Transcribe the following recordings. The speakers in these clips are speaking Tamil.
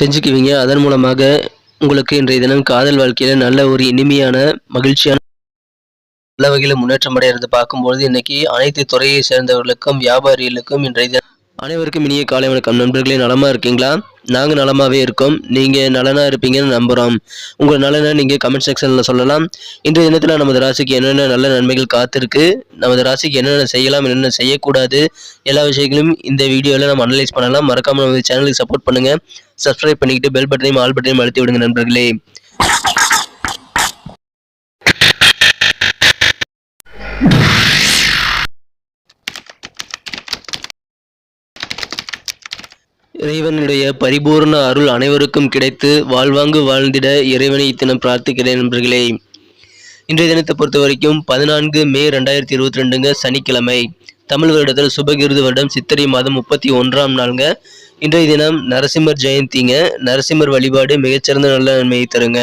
செஞ்சுக்குவீங்க. அதன் மூலமாக உங்களுக்கு இன்றைய தினம் காதல் வாழ்க்கையில நல்ல ஒரு இனிமையான மகிழ்ச்சியான நல்ல வகையில் முன்னேற்றம் அடைகிறது பார்க்கும்பொழுது இன்னைக்கு அனைத்து துறையை சேர்ந்தவர்களுக்கும் வியாபாரிகளுக்கும் இன்றைய தினம் அனைவருக்கும் இனிய காலை வணக்கம். நண்பர்களே நலமாக இருக்கீங்களா? நாங்கள் நலமாகவே இருக்கோம். நீங்கள் நலனாக இருப்பீங்கன்னு நம்புகிறோம் உங்கள் நலனை நீங்கள் கமெண்ட் செக்ஷனில் சொல்லலாம். இன்றைய தினத்தில் நமது ராசிக்கு என்னென்ன நல்ல நன்மைகள் காத்திருக்கு நமது ராசிக்கு என்னென்ன செய்யலாம் என்னென்ன செய்யக்கூடாது எல்லா விஷயங்களையும் இந்த வீடியோவில் நம்ம அனலைஸ் பண்ணலாம். மறக்காமல் நமது சேனலுக்கு சப்போர்ட் பண்ணுங்கள் சப்ஸ்கிரைப் பண்ணிக்கிட்டு பெல் பட்டனையும் ஆல் பட்டனையும் அழுத்தி விடுங்க நண்பர்களே. இறைவனுடைய பரிபூர்ண அருள் அனைவருக்கும் கிடைத்து வாழ்வாங்கு வாழ்ந்திட இறைவனை இத்தினம் பிரார்த்திக்கிறேன் நண்பர்களே. இன்றைய தினத்தை பொறுத்த வரைக்கும் பதினான்கு மே ரெண்டாயிரத்தி இருபத்தி ரெண்டுங்க சனிக்கிழமை. தமிழ் வருடத்தில் சுபகிருது வருடம் சித்திரை மாதம் முப்பத்தி ஒன்றாம் நாளுங்க. இன்றைய தினம் நரசிம்மர் ஜெயந்திங்க நரசிம்மர் வழிபாடு மிகச்சிறந்த நல்ல நன்மையை தருங்க.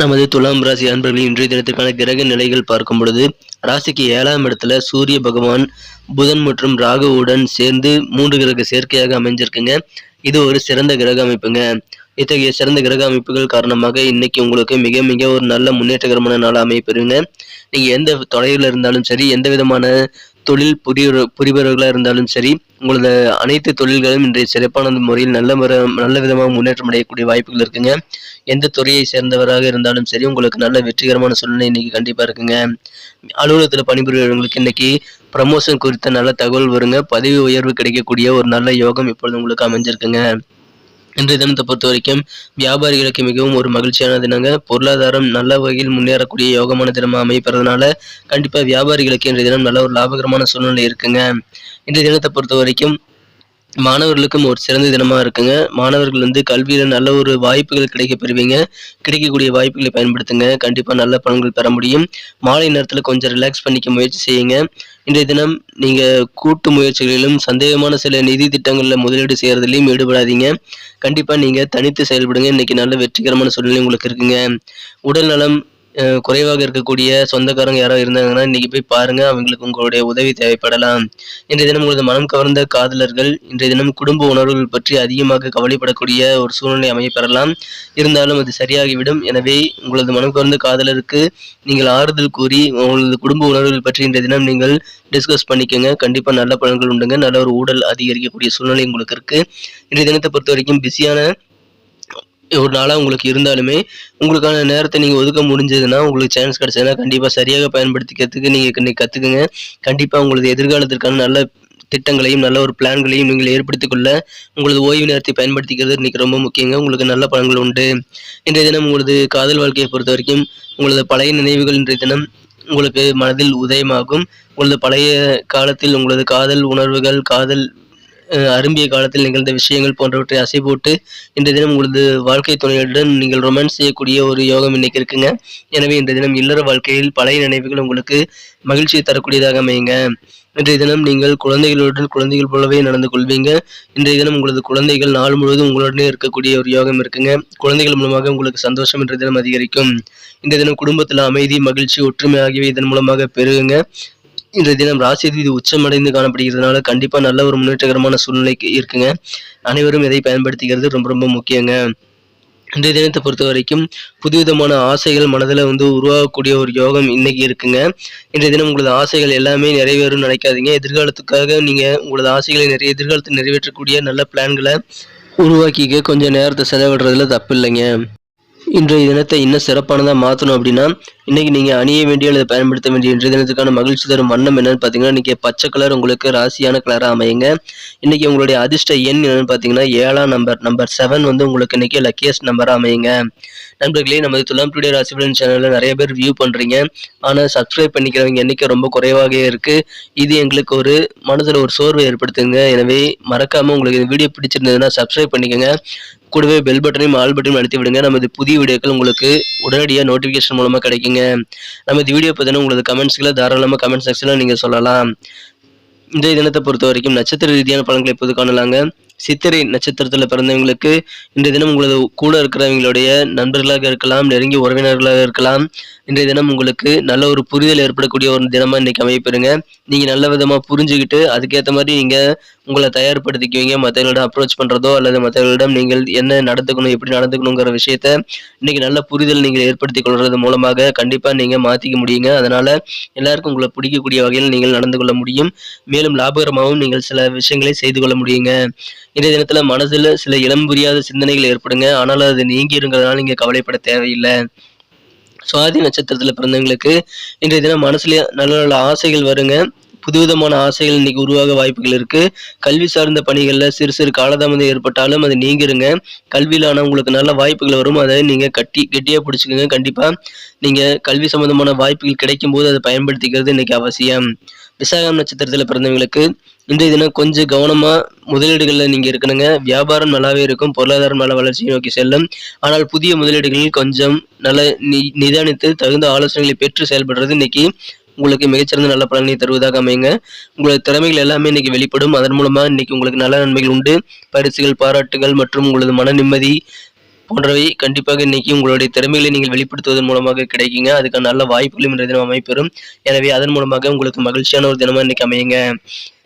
நமது துலாம் ராசி அன்பர்களின் இன்றைய தினத்திற்கான கிரக நிலைகள் பார்க்கும் பொழுது ராசிக்கு ஏழாம் இடத்துல சூரிய பகவான் புதன் மற்றும் ராகுவுடன் சேர்ந்து மூன்று கிரக சேர்க்கையாக அமைஞ்சிருக்குங்க. இது ஒரு சிறந்த கிரக அமைப்புங்க. இத்தகைய சிறந்த கிரக அமைப்புகள் காரணமாக இன்னைக்கு உங்களுக்கு மிக மிக ஒரு நல்ல முன்னேற்றகரமான நாள் அமைப்பெறுங்க நீங்க எந்த தொலைவில் இருந்தாலும் சரி எந்த விதமான தொழில் புரிய புரிபவர்களாக இருந்தாலும் சரி உங்களது அனைத்து தொழில்களும் இன்றைய சிறப்பான முறையில் நல்ல முறை நல்ல விதமாக முன்னேற்றம் அடையக்கூடிய வாய்ப்புகள் இருக்குங்க. எந்த துறையை சேர்ந்தவராக இருந்தாலும் சரி உங்களுக்கு நல்ல வெற்றிகரமான சூழ்நிலை இன்னைக்கு கண்டிப்பாக இருக்குங்க. அலுவலகத்தில் பணிபுரியவர்களுக்கு இன்னைக்கு ப்ரமோஷன் குறித்த நல்ல தகவல் வருங்க. பதவி உயர்வு கிடைக்கக்கூடிய ஒரு நல்ல யோகம் இப்பொழுது உங்களுக்கு அமைஞ்சிருக்குங்க. இன்றைய தினத்தை பொறுத்த வரைக்கும் வியாபாரிகளுக்கு மிகவும் ஒரு மகிழ்ச்சியான தினங்க. பொருளாதாரம் நல்ல வகையில் முன்னேறக்கூடிய யோகமான தினமாக அமைப்பறதுனால கண்டிப்பா வியாபாரிகளுக்கு இன்றைய தினம் நல்ல ஒரு லாபகரமான சூழ்நிலை இருக்குங்க. இன்றைய தினத்தை பொறுத்த வரைக்கும் மாணவர்களுக்கும் ஒரு சிறந்த தினமாக இருக்குங்க. மாணவர்கள் வந்து கல்வியில் நல்ல ஒரு வாய்ப்புகள் கிடைக்க பெறுவீங்க கிடைக்கக்கூடிய வாய்ப்புகளை பயன்படுத்துங்க. கண்டிப்பாக நல்ல பலன்கள் பெற முடியும். மாலை நேரத்தில் கொஞ்சம் ரிலாக்ஸ் பண்ணிக்க முயற்சி செய்யுங்க. இன்றைய தினம் நீங்கள் கூட்டு முயற்சிகளிலும் சந்தேகமான சில நிதி திட்டங்களில் முதலீடு செய்கிறதுலையும் ஈடுபடாதீங்க. கண்டிப்பாக நீங்கள் தனித்து செயல்படுங்க. இன்றைக்கி நல்ல வெற்றிகரமான சூழ்நிலை உங்களுக்கு இருக்குங்க. உடல் நலம் குறைவாக இருக்கக்கூடிய சொந்தக்காரங்க யாரோ இருந்தாங்கன்னா இன்னைக்கு போய் பாருங்க அவங்களுக்கு உங்களுடைய உதவி தேவைப்படலாம். இன்றைய தினம் உங்களது மனம் கவர்ந்த காதலர்கள் இன்றைய தினம் குடும்ப உணர்வுகள் பற்றி அதிகமாக கவலைப்படக்கூடிய ஒரு சூழ்நிலை அமையப்பெறலாம். இருந்தாலும் அது சரியாகிவிடும். எனவே உங்களது மனம் கவர்ந்த காதலருக்கு நீங்கள் ஆறுதல் கூறி உங்களது குடும்ப உணர்வுகள் பற்றி இன்றைய தினம் நீங்கள் டிஸ்கஸ் பண்ணிக்கோங்க. கண்டிப்பாக நல்ல பலன்கள் உண்டுங்க. நல்ல ஒரு ஊடல் அதிகரிக்கக்கூடிய சூழ்நிலை உங்களுக்கு இருக்கு. இன்றைய தினத்தை பொறுத்த வரைக்கும் பிஸியான ஒரு நாளாக உங்களுக்கு இருந்தாலுமே உங்களுக்கான நேரத்தை நீங்கள் ஒதுக்க முடிஞ்சதுன்னா உங்களுக்கு சான்ஸ் கிடைச்சதுன்னா கண்டிப்பாக சரியாக பயன்படுத்திக்கிறதுக்கு நீங்கள் இன்னைக்கு கற்றுக்குங்க கண்டிப்பாக உங்களது எதிர்காலத்திற்கான நல்ல திட்டங்களையும் நல்ல ஒரு பிளான்களையும் நீங்கள் ஏற்படுத்திக்கொள்ள உங்களது ஓய்வு நேரத்தை பயன்படுத்திக்கிறது இன்றைக்கி ரொம்ப முக்கியங்க. உங்களுக்கு நல்ல பலன்கள் உண்டு. இன்றைய தினம் உங்களது காதல் வாழ்க்கையை பொறுத்த வரைக்கும் உங்களது பழைய நினைவுகள் இன்றைய தினம் உங்களுக்கு மனதில் உதயமாகும். உங்களது பழைய காலத்தில் உங்களது காதல் உணர்வுகள் காதல் அரும்பிய காலத்தில் நிகழ்ந்த விஷயங்கள் போன்றவற்றை அசை போட்டு இன்றைய தினம் உங்களது வாழ்க்கை துணையுடன் நீங்கள் ரொமான்ஸ் செய்யக்கூடிய ஒரு யோகம் இன்னைக்கு இருக்குங்க. எனவே இன்றைய தினம் இல்லற வாழ்க்கையில் பழைய நினைவுகள் உங்களுக்கு மகிழ்ச்சியை தரக்கூடியதாக அமையுங்க. இன்றைய தினம் நீங்கள் குழந்தைகளுடன் குழந்தைகள் போலவே நடந்து கொள்வீங்க. இன்றைய தினம் உங்களது குழந்தைகள் நாள் முழுவதும் உங்களுடனே இருக்கக்கூடிய ஒரு யோகம் இருக்குங்க. குழந்தைகள் மூலமாக உங்களுக்கு சந்தோஷம் இன்றைய தினம் அதிகரிக்கும். இன்றைய தினம் குடும்பத்தில் அமைதி மகிழ்ச்சி ஒற்றுமை ஆகியவை இதன் மூலமாக பெருகுங்க. இன்றைய தினம் ராசி அதிபதி உச்சமடைந்து காணப்படுகிறதுனால கண்டிப்பா நல்ல ஒரு முன்னேற்றகரமான சூழ்நிலைக்கு இருக்குங்க. அனைவரும் இதை பயன்படுத்திக்கிறது ரொம்ப ரொம்ப முக்கியங்க. இன்றைய தினத்தை பொறுத்த வரைக்கும் புதுவிதமான ஆசைகள் மனதில் வந்து உருவாகக்கூடிய ஒரு யோகம் இன்னைக்கு இருக்குங்க. இன்றைய தினம் உங்களது ஆசைகள் எல்லாமே நிறைவேறும் நினைக்காதீங்க. எதிர்காலத்துக்காக நீங்கள் உங்களது ஆசைகளை நிறைய எதிர்காலத்தில் நிறைவேற்றக்கூடிய நல்ல பிளான்களை உருவாக்கிக்க கொஞ்சம் நேரத்தை செலவிடுறதுல தப்பு இல்லைங்க இன்றைய தினத்தை இன்னும் சிறப்பானதாக மாற்றணும் அப்படின்னா இன்னைக்கு நீங்கள் அணிய வேண்டிய அல்லது பயன்படுத்த வேண்டிய இன்றைய தினத்துக்கான மகிழ்ச்சி தரும் வண்ணம் என்னென்னு பார்த்தீங்கன்னா இன்றைக்கி பச்சை கலர் உங்களுக்கு ராசியான கலராக அமையுங்க. இன்றைக்கி உங்களுடைய அதிர்ஷ்ட எண் என்னென்னு பார்த்தீங்கன்னா ஏழாம் நம்பர் நம்பர் செவன் வந்து உங்களுக்கு இன்றைக்கி லக்கியஸ்ட் நம்பராக அமையுங்க. நண்பர்களே நமது துலாம் டுடே ராசி சேனலில் நிறைய பேர் வியூ பண்ணுறீங்க ஆனால் சப்ஸ்கிரைப் பண்ணிக்கிறவங்க எண்ணிக்கை ரொம்ப குறைவாகவே இருக்குது இது எங்களுக்கு ஒரு மனதில் ஒரு சோர்வை ஏற்படுத்துங்க. எனவே மறக்காமல் உங்களுக்கு இந்த வீடியோ பிடிச்சிருந்ததுன்னா சப்ஸ்கிரைப் பண்ணிக்கோங்க. கூடவே பெல் பட்டனையும் ஆல் பட்டனையும் அழுத்தி விடுங்க. நமது புதிய வீடியோக்கள் உங்களுக்கு உடனடியாக நோட்டிஃபிகேஷன் மூலமாக கிடைக்குங்க. நமது வீடியோ பார்த்தீங்கன்னா உங்களது கமெண்ட்ஸ்களை தாராளமாக கமெண்ட் செக்ஷனில் நீங்கள் சொல்லலாம். இந்த தினத்தை பொறுத்த வரைக்கும் நட்சத்திர ரீதியான பலன்களை இப்போது காணலாங்க. சித்திரை நட்சத்திரத்தில் பிறந்தவங்களுக்கு இன்றைய தினம் உங்களது கூட இருக்கிறவங்களுடைய நண்பர்களாக இருக்கலாம் நெருங்கிய உறவினர்களாக இருக்கலாம். இன்றைய தினம் உங்களுக்கு நல்ல ஒரு புரிதல் ஏற்படக்கூடிய ஒரு தினமா இன்னைக்கு அமைப்பெறுங்க நீங்க நல்ல விதமா புரிஞ்சுக்கிட்டு அதுக்கேற்ற மாதிரி நீங்கள் உங்களை தயார்படுத்திக்குவீங்க. மற்றவர்களிடம் அப்ரோச் பண்ணுறதோ அல்லது மற்றவர்களிடம் நீங்கள் என்ன நடந்துக்கணும் எப்படி நடந்துக்கணுங்கிற விஷயத்த இன்னைக்கு நல்ல புரிதல் நீங்கள் ஏற்படுத்தி கொள்வது மூலமாக கண்டிப்பாக நீங்கள் மாற்றிக்க முடியுங்க. அதனால் எல்லாருக்கும் உங்களை பிடிக்கக்கூடிய வகையில் நீங்கள் நடந்து கொள்ள முடியும். மேலும் லாபகரமாகவும் நீங்கள் சில விஷயங்களை செய்து கொள்ள முடியுங்க. இன்றைய தினத்தில் மனதில் சில இளம் புரியாத சிந்தனைகள் ஏற்படுங்க. ஆனால் அது நீங்கிருங்கிறதுனால நீங்கள் கவலைப்பட தேவையில்லை. சுவாதி நட்சத்திரத்தில் பிறந்தவங்களுக்கு இன்றைய தினம் மனசுல நல்ல நல்ல ஆசைகள் வருங்க. புதுவிதமான ஆசைகள் இன்னைக்கு உருவாக வாய்ப்புகள் இருக்கு. கல்வி சார்ந்த பணிகளில் சிறு சிறு காலதாமதம் ஏற்பட்டாலும் அது நீங்கிருங்க. கல்வியிலான உங்களுக்கு நல்ல வாய்ப்புகள் வரும். அதை நீங்கள் கட்டி கெட்டியாக பிடிச்சிக்கோங்க. கண்டிப்பாக நீங்கள் கல்வி சம்பந்தமான வாய்ப்புகள் கிடைக்கும் போது அதை பயன்படுத்திக்கிறது இன்னைக்கு அவசியம். விசாகம் நட்சத்திரத்தில் பிறந்தவங்களுக்கு இன்றைய தினம் கொஞ்சம் கவனமாக முதலீடுகளில் நீங்கள் இருக்கணுங்க. வியாபாரம் நல்லாவே இருக்கும். பொருளாதாரம் நல்ல வளர்ச்சியை நோக்கி செல்லும். ஆனால் புதிய முதலீடுகளில் கொஞ்சம் நல்ல நி நிதானித்து தகுந்த ஆலோசனைகளை பெற்று செயல்படுறது இன்னைக்கு உங்களுக்கு மிகச்சிறந்த நல்ல பலனை தருவதாக அமையுங்க. உங்களது திறமைகள் எல்லாமே இன்னைக்கு வெளிப்படும். அதன் மூலமாக இன்னைக்கு உங்களுக்கு நல்ல நன்மைகள் உண்டு. பரிசுகள் பாராட்டுகள் மற்றும் உங்களது மன நிம்மதி போன்றவை கண்டிப்பாக இன்னைக்கு உங்களுடைய திறமைகளை நீங்கள் வெளிப்படுத்துவதன் மூலமாக கிடைக்குங்க. அதுக்கான நல்ல வாய்ப்புகளும் இன்றைய தினம் அமைப்பெறும் எனவே அதன் மூலமாக உங்களுக்கு மகிழ்ச்சியான ஒரு தினமாக இன்னைக்கு அமையுங்க.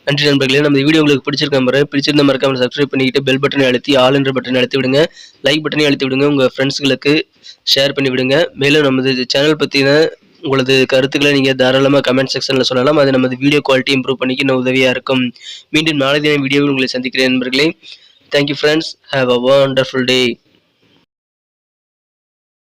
நன்றி நண்பர்களே நம்ம வீடியோ உங்களுக்கு பிடிச்சிருக்க மாதிரி பிடிச்சிருந்த மறக்காமல் சப்ஸ்கிரைப் பண்ணிக்கிட்டு பெல் பட்டனை அழுத்தி ஆல் என்ற பட்டனை அழுத்தி விடுங்க. லைக் பட்டனை அழுத்தி விடுங்க. உங்கள் ஃப்ரெண்ட்ஸ்களுக்கு ஷேர் பண்ணி விடுங்க. மேலும் நமது சேனல் பற்றின உங்களது கருத்துக்களை நீங்கள் தாராளமாக கமெண்ட் செக்ஷனில் சொல்லலாம். அது நமது வீடியோ குவாலிட்டி இம்ப்ரூவ் பண்ணிக்க இன்னும் உதவியாக இருக்கும். மீண்டும் நாளை தினம் வீடியோவில் உங்களை சந்திக்கிறேன் நண்பர்களே. Thank you friends have a wonderful day